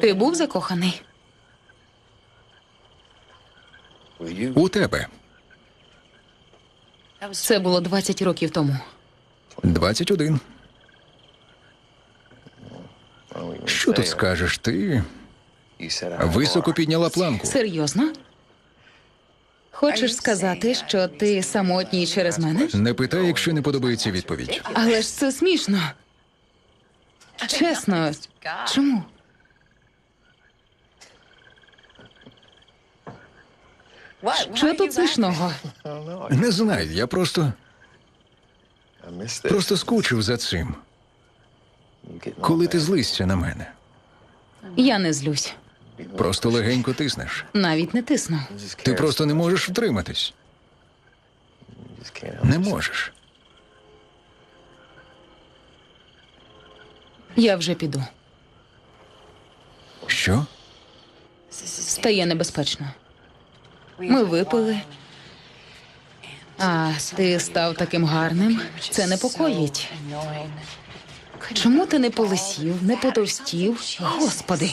Ти був закоханий? У тебе Це було 20 років тому. 21. Що тут скажеш? Ти високо підняла планку. Серйозно? Хочеш сказати, що ти самотній через мене? Не питай, якщо не подобається відповідь. Але ж це смішно. Чесно, чому? Що тут смішного? Не знаю, я просто просто скучив за цим. Коли ти злишся на мене, Я не злюсь, просто легенько тиснеш. навіть не тисну. Ти просто не можеш втриматись. Не можеш. Я вже піду. Що? Стає небезпечно. Ми випили. А ти став таким гарним. Це непокоїть. Чому ти не полисів, не потовстів? Господи,